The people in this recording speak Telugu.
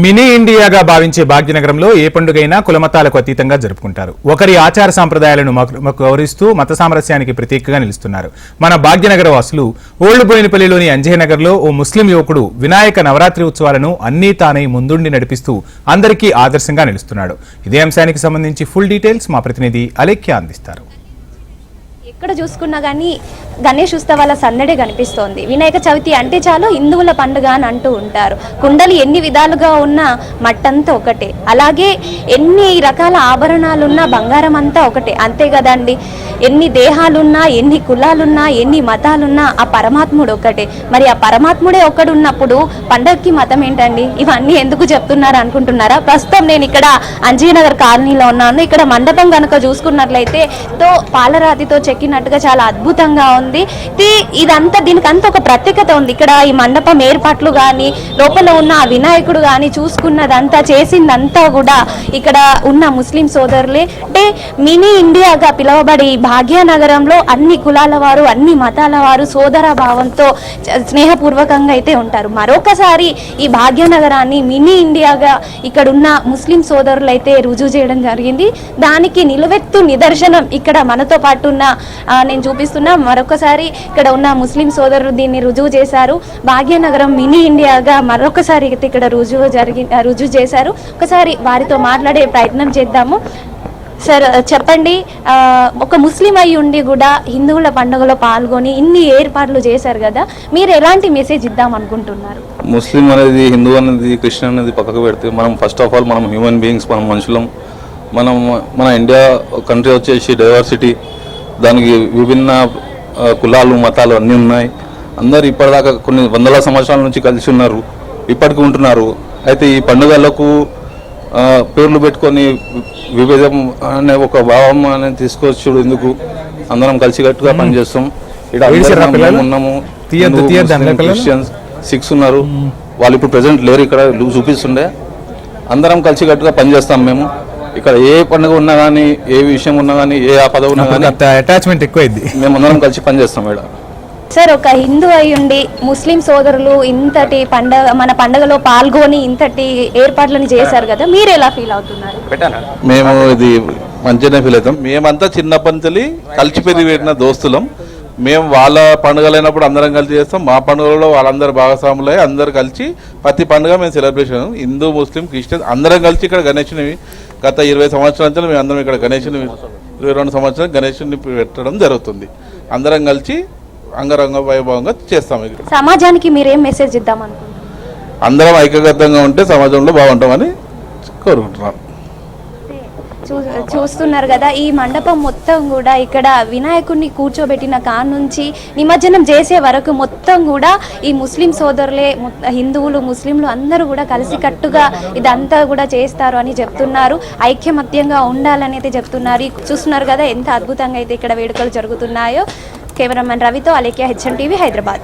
మినీ ఇండియాగా భావించే భాగ్యనగరంలో ఏ పండుగైనా కులమతాలకు అతీతంగా జరుపుకుంటారు. ఒకరి ఆచార సాంప్రదాయాలను గౌరవిస్తూ మత సామరస్యానికి ప్రతీకగా నిలుస్తున్నారు. మన భాగ్యనగర వాసులు ఓల్డ్ బోయినపల్లిలోని అంజయనగర్లో ఓ ముస్లిం యువకుడు వినాయక నవరాత్రి ఉత్సవాలను అన్నీ తానై ముందుండి నడిపిస్తూ అందరికీ ఆదర్శంగా నిలుస్తున్నాడు. ఇదే అంశానికి సంబంధించి ఫుల్ డీటెయిల్స్ మా ప్రతినిధి అలేఖ్య అందిస్తారు. ఎక్కడ చూసుకున్నా కానీ గణేష్ ఉత్సవాల సందడే కనిపిస్తోంది. వినాయక చవితి అంటే చాలు హిందువుల పండుగ అని అంటూ ఉంటారు. కుండలు ఎన్ని విధాలుగా ఉన్నా మట్టంతా ఒకటే. అలాగే ఎన్ని రకాల ఆభరణాలున్నా బంగారం అంతా ఒకటే. అంతే కదండి? ఎన్ని దేహాలున్నా ఎన్ని కులాలున్నా ఎన్ని మతాలున్నా ఆ పరమాత్ముడు ఒక్కటే. మరి ఆ పరమాత్ముడే ఒక్కడున్నప్పుడు పండగకి మతం ఏంటండి? ఇవన్నీ ఎందుకు చెప్తున్నారు అనుకుంటున్నారా? ప్రస్తుతం నేను ఇక్కడ అంజీనగర్ కాలనీలో ఉన్నాను. ఇక్కడ మండపం కనుక చూసుకున్నట్లయితే తో పాలరాతితో చెక్కినట్టుగా చాలా అద్భుతంగా ఉంది. ఇదంతా ఇదంతా దీనికంతా ఒక ప్రత్యేకత ఉంది. ఇక్కడ ఈ మండపం ఏర్పాట్లు కానీ లోపల ఉన్న ఆ వినాయకుడు కానీ చూసుకున్నదంతా చేసిందంతా కూడా ఇక్కడ ఉన్న ముస్లిం సోదరులే. అంటే మినీ ఇండియాగా పిలువబడే ఈ భాగ్యనగరంలో అన్ని కులాల వారు అన్ని మతాల వారు సోదర భావంతో చ- స్నేహపూర్వకంగా అయితే ఉంటారు. మరొకసారి ఈ భాగ్యనగరాన్ని మినీ ఇండియాగా ఇక్కడ ఉన్న ముస్లిం సోదరులు అయితే రుజువు చేయడం జరిగింది. దానికి నిలువెత్తు నిదర్శనం ఇక్కడ మనతో పాటు ఉన్న నేను చూపిస్తున్నా. మరొకసారి ఇక్కడ ఉన్న ముస్లిం సోదరులు దీన్ని రుజువు చేశారు. భాగ్యనగరం మినీ ఇండియాగా మరొకసారి అయితే ఇక్కడ రుజువు జరిగి రుజువు చేశారు. ఒకసారి వారితో మాట్లాడే ప్రయత్నం చేద్దాము. సార్ చెప్పండి ఒక ముస్లిం అయి ఉండి కూడా హిందువుల పండుగలో పాల్గొని ఇన్ని ఏర్పాట్లు చేశారు కదా మీరు ఎలాంటి మెసేజ్ ఇద్దాం అనుకుంటున్నారు? ముస్లిం అనేది హిందూ అనేది క్రిస్టియన్ అనేది పక్కకు పెడితే మనం ఫస్ట్ ఆఫ్ ఆల్ మనం హ్యూమన్ బీయింగ్స్ మనం మనుషులం. మనం మన ఇండియా కంట్రీ వచ్చేసి డైవర్సిటీ దానికి విభిన్న కులాలు మతాలు అన్నీ ఉన్నాయి. అందరు ఇప్పటిదాకా కొన్ని వందల సంవత్సరాల నుంచి కలిసి ఉన్నారు ఇప్పటికీ ఉంటున్నారు. అయితే ఈ పండుగలకు పేర్లు పెట్టుకొని విభేదం అనే ఒక భావం అనేది తీసుకొచ్చుడు ఎందుకు? అందరం కలిసికట్టుగా పనిచేస్తాం. ఇక్కడ? ఉన్నాము? క్రిస్టియన్స్ సిక్స్ ఉన్నారు. వాళ్ళు ఇప్పుడు ప్రెసెంట్ లేరు ఇక్కడ చూపిస్తుండే. అందరం కలిసికట్టుగా పనిచేస్తాం మేము. ఇక్కడ ఏ పండుగ ఉన్నా కానీ ఏ విషయం ఉన్నా కానీ ఏ ఆపద ఉన్నా కానీ అటాచ్మెంట్ ఎక్కువైంది. మేము అందరం కలిసి పనిచేస్తాం ఇక్కడ సార్ ఒక హిందూ అయి ఉండి ముస్లిం సోదరులు ఇంతటి పండగ మన పండగలో పాల్గొని ఇంతటి ఏర్పాట్లను చేశారు కదా మీరు ఎలా ఫీల్ అవుతున్నారు? మేము ఇది మంచిగానే ఫీల్ అవుతాం. మేమంతా చిన్నప్పటి నుంచి కలిసి పెరిగిన దోస్తులం. మేము వాళ్ళ పండుగలైనప్పుడు అందరం కలిసి చేస్తాం. మా పండుగలలో వాళ్ళందరూ భాగస్వాములై అందరు కలిసి ప్రతి పండుగ మేము సెలబ్రేషన్ హిందూ ముస్లిం క్రిస్టియన్ అందరం కలిసి ఇక్కడ గణేష్ని గత ఇరవై సంవత్సరాల నుంచి మేము అందరం ఇక్కడ గణేష్ని ఇరవై రెండు సంవత్సరాలు గణేష్ని పెట్టడం జరుగుతుంది. అందరం కలిసి అంగరంగ వైభవంగా చేస్తాం ఇక్కడ సమాజానికి మీరేం మెసేజ్ ఇద్దాం అనుకుంటున్నారు అందరం ఐక్యబద్ధంగా ఉంటే సమాజంలో బాగుంటామని కోరుకుంటున్నాం. చూస్తున్నారు కదా ఈ మండపం మొత్తం కూడా ఇక్కడ వినాయకుడిని కూర్చోబెట్టిన కాడ నుంచి నిమజ్జనం చేసే వరకు మొత్తం కూడా ఈ ముస్లిం సోదరులే హిందువులు ముస్లింలు అందరూ కూడా కలిసికట్టుగా ఇదంతా కూడా చేస్తారు అని చెప్తున్నారు. ఐక్యమత్యంగా ఉండాలని అయితే చెప్తున్నారు చూస్తున్నారు కదా ఎంత అద్భుతంగా అయితే ఇక్కడ వేడుకలు జరుగుతున్నాయో. కెమెరామెన్ రవితో అలేఖ్య హెచ్ఎన్ టీవీ హైదరాబాద్